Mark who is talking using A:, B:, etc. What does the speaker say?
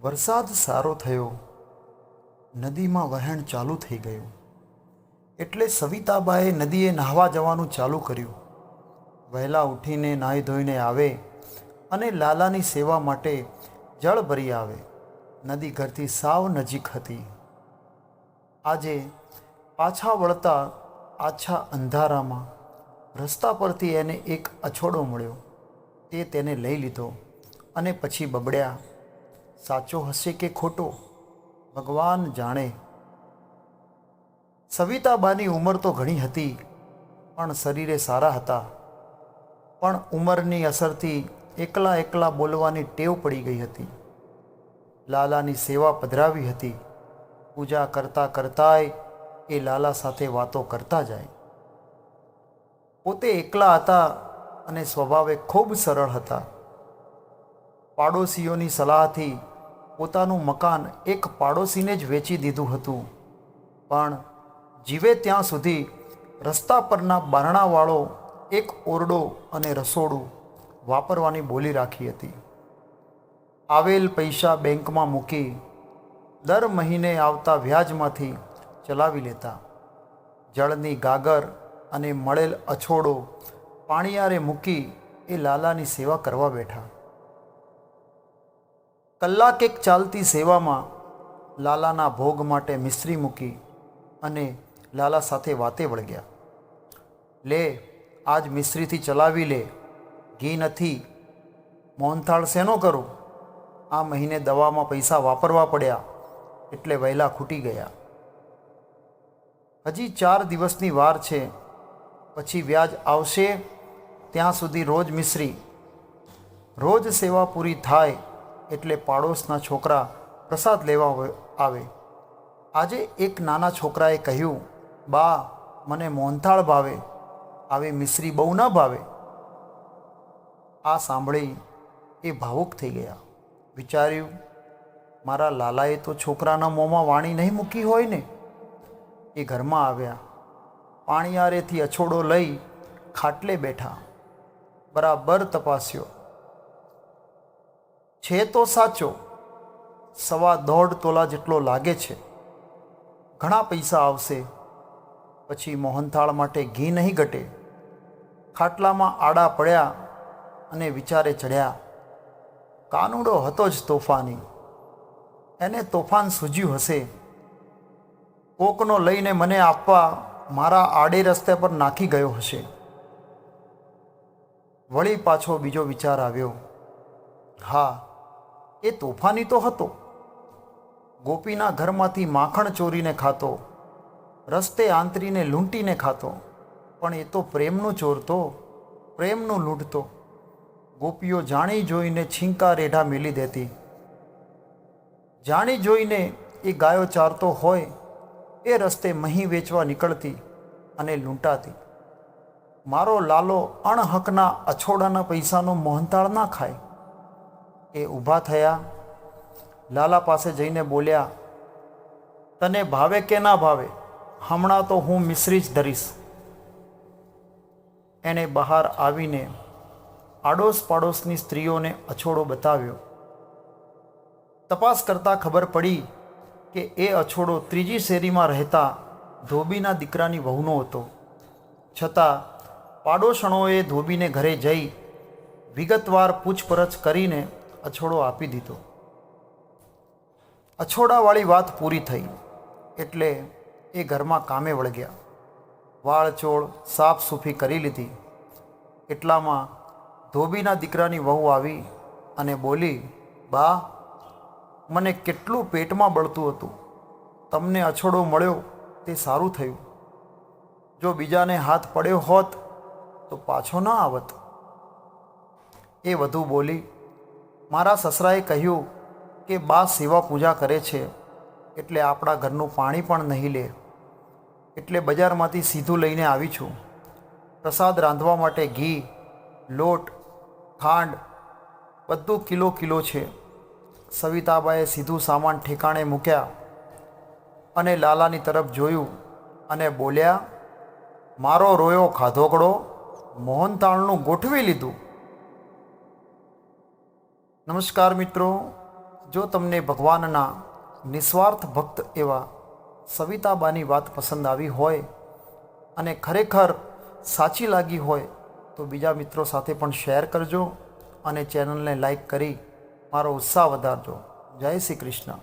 A: વરસાદ સારો થયો. નદીમાં વહેણ ચાલુ થઈ ગયું. એટલે સવિતાબાએ નદીએ નહાવા જવાનું ચાલુ કર્યું. વહેલા ઉઠીને નાહી ધોઈને આવે અને લાલાની સેવા માટે જળ ભરી આવે. નદી ઘરથી સાવ નજીક હતી. આજે પાછા વળતા આછા અંધારામાં રસ્તા પરથી એને એક અછોડો મળ્યો. તે તેને લઈ લીધો અને પછી બબડ્યા. સાચો હશે કે ખોટો, ભગવાન જાણે. સવિતાબાની ઉંમર તો ઘણી હતી, પણ શરીરે સારા હતા. પણ ઉંમરની અસરથી એકલા એકલા બોલવાની ટેવ પડી ગઈ હતી. લાલાની સેવા પધરાવી હતી. પૂજા કરતાં કરતાંય એ લાલા સાથે વાતો કરતા જાય. પોતે એકલા હતા અને સ્વભાવે ખૂબ સરળ હતા. પાડોશીઓની સલાહથી પોતાનું મકાન એક પાડોશીને જ વેચી દીધું હતું. પણ જીવે ત્યાં સુધી રસ્તા પરના બારણાવાળો એક ઓરડો અને રસોડું વાપરવાની બોલી રાખી હતી. આવેલ પૈસા બેંકમાં મૂકી દર મહિને આવતા વ્યાજમાંથી ચલાવી લેતા. જળની ગાગર અને મળેલ અછોડો પાણીયારે મૂકી એ લાલાની સેવા કરવા બેઠા. કલાક એક ચાલતી સેવામાં લાલાના ભોગ માટે મિશ્રી મૂકી અને લાલા સાથે વાતે વળગ્યા. લે, આજ મિશ્રીથી ચલાવી લે. ઘી નથી. મોહનથાળ શેનો કરું? આ મહિને દવામાં પૈસા વાપરવા પડ્યા, એટલે વહેલા ખૂટી ગયા. હજી ચાર દિવસની વાર છે. પછી વ્યાજ આવશે. ત્યાં સુધી રોજ મિશ્રી રોજ સેવા પૂરી થાય. એટલે પાડોશના છોકરા પ્રસાદ લેવા આવે. આજે એક નાના છોકરાએ કહ્યું, બા, મને મોહનથાળ ભાવે. આવી મિશ્રી બહુ ન ભાવે. આ સાંભળી એ ભાવુક થઈ ગયા. વિચાર્યું, મારા લાલાએ તો છોકરાના મોંમાં વાણી નહીં મૂકી હોય ને. એ ઘરમાં આવ્યા. પાણીયારેથી અછોડો લઈ ખાટલે બેઠા. બરાબર તપાસ્યો. છે તો સાચો. સવા દોઢ તોલા જેટલો લાગે છે. ઘણા પૈસા આવશે. પછી મોહનથાળ માટે ઘી નહીં ઘટે. ખાટલામાં આડા પડ્યા અને વિચારે ચડ્યા કાનુડો હતો જ તોફાની. એને તોફાન સૂજ્યું હશે. કોકનો લઈને મને આપવા મારા આડે રસ્તે પર નાખી ગયો હશે. વળી પાછો બીજો વિચાર આવ્યો હા, એ તોફાની તો હતો. ગોપીના ઘરમાંથી માખણ ચોરીને ખાતો, રસ્તે આંતરીને લૂંટીને ખાતો, પણ એ તો પ્રેમનું ચોરતો, પ્રેમનું લૂંટતો. ગોપીઓ જાણી જોઈને છીંકા રેઢા મેલી દેતી. જાણી જોઈને એ ગાયો ચારતો હોય, એ રસ્તે મહી વેચવા નીકળતી અને લૂંટાતી. મારો લાલો અણહકના અછોડાના પૈસાનો મોહનતાળ ના ખાય. એ ઊભા થયા, લાલા પાસે જઈને બોલ્યા, તને ભાવે કે ના ભાવે, હમણાં તો હું મિશ્રી જ ધરીશ. એણે બહાર આવીને આડોશ પાડોશની સ્ત્રીઓને અછોડો બતાવ્યો. તપાસ કરતાં ખબર પડી કે એ અછોડો ત્રીજી શેરીમાં રહેતા ધોબીના દીકરાની વહુનો હતો. છતાં પાડોશણોએ ધોબીને ઘરે જઈ વિગતવાર પૂછપરછ કરીને અછોડો આપી દીધો. અછોડાવાળી વાત પૂરી થઈ એટલે એ ઘરમાં કામે વળગ્યા. વાળચોળ સાફ સૂફી કરી લીધી. એટલામાં ધોબીના દીકરાની વહુ આવી અને બોલી, બા, મને કેટલું પેટમાં બળતું હતું. તમને અછોડો મળ્યો તે સારું થયું. જો બીજાને હાથ પડ્યો હોત તો પાછો ન આવત. એ વધુ બોલી મારા સસરાએ કહ્યું કે બા સેવા પૂજા કરે છે, એટલે આપણા ઘરનું પાણી પણ નહીં લે. એટલે બજારમાંથી સીધું લઈને આવી છું. પ્રસાદ રાંધવા માટે ઘી, લોટ, ખાંડ, બધું કિલો કિલો છે. સવિતાબાએ સીધું સામાન ઠેકાણે મૂક્યા અને લાલાની તરફ જોયું અને બોલ્યા, મારો રોયો ખાધોકડો મોહનતાળનું ગોઠવી લીધું. નમસ્કાર મિત્રો. જો તમને ભગવાનના નિસ્વાર્થ ભક્ત એવા સવિતાબાની વાત પસંદ આવી હોય અને ખરેખર સાચી લાગી હોય, તો બીજા મિત્રો સાથે પણ શેર કરજો અને ચેનલને લાઈક કરી મારો ઉત્સાહ વધારજો. જય શ્રી કૃષ્ણ.